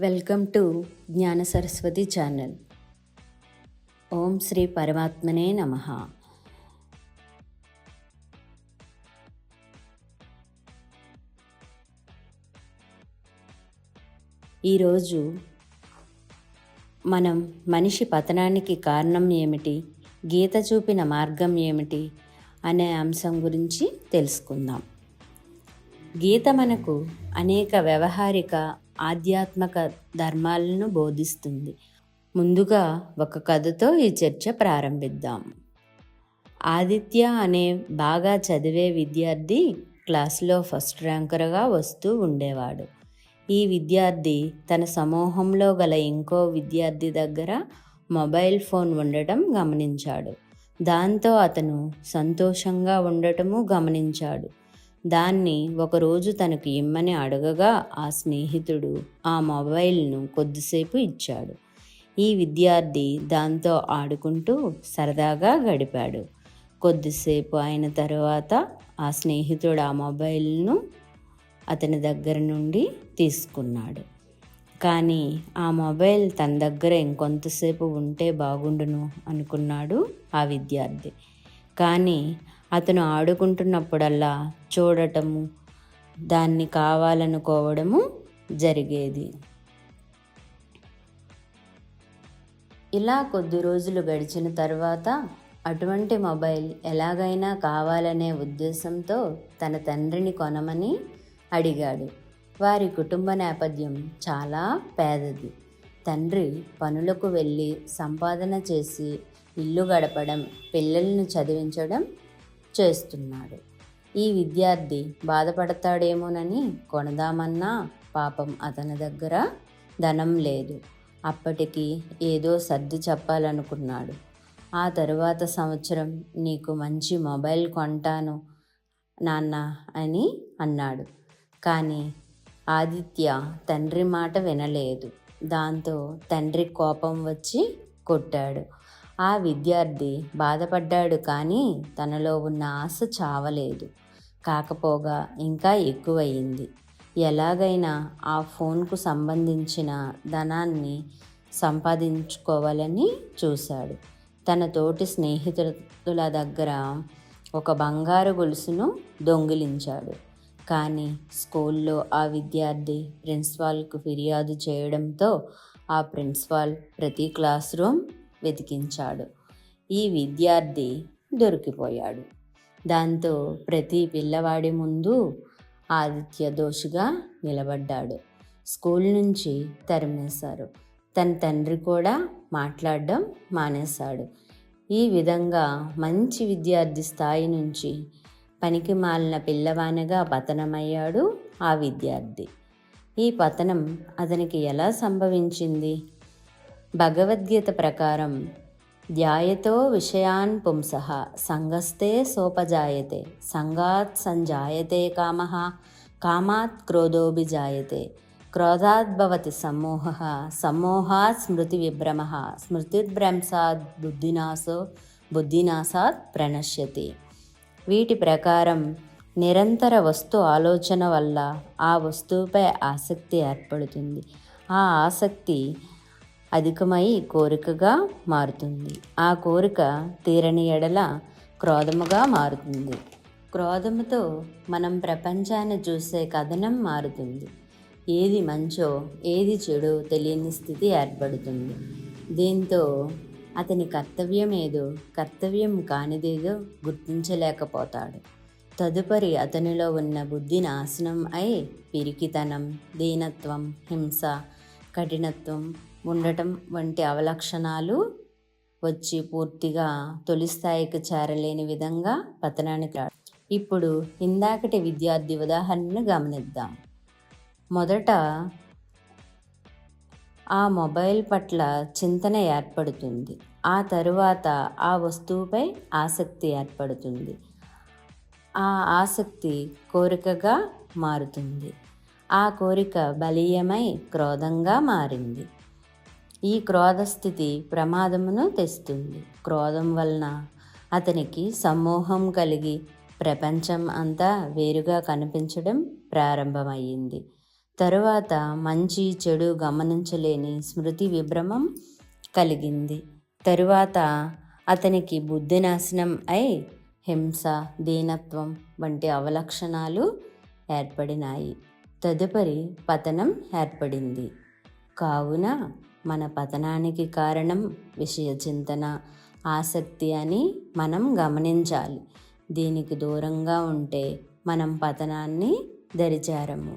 Welcome to జ్ఞాన Saraswati channel. ఓం శ్రీ పరమాత్మనే నమ. ఈరోజు మనం మనిషి పతనానికి కారణం ఏమిటి? గీత చూపిన మార్గం ఏమిటి? అనే అంశం గురించి తెలుసుకుందాం. గీత మనకు అనేక వ్యవహారిక ఆధ్యాత్మిక ధర్మాలను బోధిస్తుంది. ముందుగా ఒక కథతో ఈ చర్చ ప్రారంభిద్దాం. ఆదిత్య అనే బాగా చదివే విద్యార్థి క్లాసులో ఫస్ట్ ర్యాంకర్గా వస్తూ ఉండేవాడు. ఈ విద్యార్థి తన సమూహంలో గల ఇంకో విద్యార్థి దగ్గర మొబైల్ ఫోన్ ఉండటం గమనించాడు. దాంతో అతను సంతోషంగా ఉండటము గమనించాడు. దాన్ని ఒకరోజు తనకు ఇమ్మని అడగగా ఆ స్నేహితుడు ఆ మొబైల్ను కొద్దిసేపు ఇచ్చాడు. ఈ విద్యార్థి దాంతో ఆడుకుంటూ సరదాగా గడిపాడు. కొద్దిసేపు అయిన తర్వాత ఆ స్నేహితుడు ఆ మొబైల్ను అతని దగ్గర నుండి తీసుకున్నాడు. కానీ ఆ మొబైల్ తన దగ్గర ఇంకొంతసేపు ఉంటే బాగుండును అనుకున్నాడు ఆ విద్యార్థి. కానీ అతను ఆడుకుంటున్నప్పుడల్లా చూడటము దాన్ని కావాలనుకోవడము జరిగేది. ఇలా కొద్ది రోజులు గడిచిన తర్వాత అటువంటి మొబైల్ ఎలాగైనా కావాలనే ఉద్దేశంతో తన తండ్రిని కొనమని అడిగాడు. వారి కుటుంబ నేపథ్యం చాలా పేదది. తండ్రి పనులకు వెళ్ళి సంపాదన చేసి ఇల్లు గడపడం పిల్లలను చదివించడం చేస్తున్నాడు. ఈ విద్యార్థి బాధపడతాడేమోనని కొనదామన్నా పాపం అతని దగ్గర ధనం లేదు. అప్పటికి ఏదో సర్ది చెప్పాలనుకున్నాడు. ఆ తరువాత సంవత్సరం నీకు మంచి మొబైల్ కొంటాను నాన్న అని అన్నాడు. కానీ ఆదిత్య తండ్రి మాట వినలేదు. దాంతో తండ్రి కోపం వచ్చి కొట్టాడు. ఆ విద్యార్థి బాధపడ్డాడు కానీ తనలో ఉన్న ఆశ చావలేదు. కాకపోగా ఇంకా ఎక్కువయింది ఎలాగైనా ఆ ఫోన్కు సంబంధించిన ధనాన్ని సంపాదించుకోవాలని చూశాడు. తన తోటి స్నేహితుల దగ్గర ఒక బంగారు గొలుసును దొంగిలించాడు. కానీ స్కూల్లో ఆ విద్యార్థి ప్రిన్సిపాల్కు ఫిర్యాదు చేయడంతో ఆ ప్రిన్సిపాల్ ప్రతి క్లాస్ రూమ్ వెతికించాడు. ఈ విద్యార్థి దొరికిపోయాడు. దాంతో ప్రతి పిల్లవాడి ముందు ఆదిత్య దోషిగా నిలబడ్డాడు. స్కూల్ నుంచి తరిమేశారు. తన తండ్రి కూడా మాట్లాడడం మానేశాడు. ఈ విధంగా మంచి విద్యార్థి స్థాయి నుంచి పనికి మాలిన పిల్లవానిగా పతనమయ్యాడు ఆ విద్యార్థి. ఈ పతనం అతనికి ఎలా సంభవించింది? భగవద్గీత ప్రకారం ధ్యాయతో విషయాన్ పుంస సంగస్తే సోపజాయతే సంగాత్ సంజాయతే కామ కామాత్ క్రోధోభిజాయతే క్రోధాద్భవతి సమ్మోహ సమ్మోహాత్ స్మృతి విభ్రమ స్మృతిభ్రంశాత్ బుద్ధినాశో బుద్ధినాశాత్ ప్రణశ్యతి. వీటి ప్రకారం నిరంతర వస్తు ఆలోచన వల్ల ఆ వస్తువుపై ఆసక్తి ఏర్పడుతుంది. ఆ ఆసక్తి అధికమై కోరికగా మారుతుంది. ఆ కోరిక తీరని ఎడల క్రోధముగా మారుతుంది. క్రోధముతో మనం ప్రపంచాన్ని చూసే కథనం మారుతుంది. ఏది మంచో ఏది చెడో తెలియని స్థితి ఏర్పడుతుంది. దీంతో అతని కర్తవ్యం ఏదో కర్తవ్యం కానిదేదో గుర్తించలేకపోతాడు. తదుపరి అతనిలో ఉన్న బుద్ధి నాశనం అయి పిరికితనం దీనత్వం హింస కఠినత్వం ఉండటం వంటి అవలక్షణాలు వచ్చి పూర్తిగా తొలి స్థాయికి చేరలేని విధంగా పతనానికి ఇప్పుడు ఇందాకటి విద్యార్థి ఉదాహరణను గమనిద్దాం. మొదట ఆ మొబైల్ పట్ల చింతన ఏర్పడుతుంది. ఆ తరువాత ఆ వస్తువుపై ఆసక్తి ఏర్పడుతుంది. ఆ ఆసక్తి కోరికగా మారుతుంది. ఆ కోరిక బలీయమై క్రోధంగా మారింది. ఈ క్రోధస్థితి ప్రమాదమును తెస్తుంది. క్రోధం వలన అతనికి సమ్మోహం కలిగి ప్రపంచం అంతా వేరుగా కనిపించడం ప్రారంభమయ్యింది. తరువాత మంచి చెడు గమనించలేని స్మృతి విభ్రమం కలిగింది. తరువాత అతనికి బుద్ధి నాశనం అయి హింస దీనత్వం వంటి అవలక్షణాలు ఏర్పడినాయి. తదుపరి పతనం ఏర్పడింది. కావున మన పతనానికి కారణం విషయ చింతన ఆసక్తి అని మనం గమనించాలి. దీనికి దూరంగా ఉంటే మనం పతనాన్ని దరిచారము.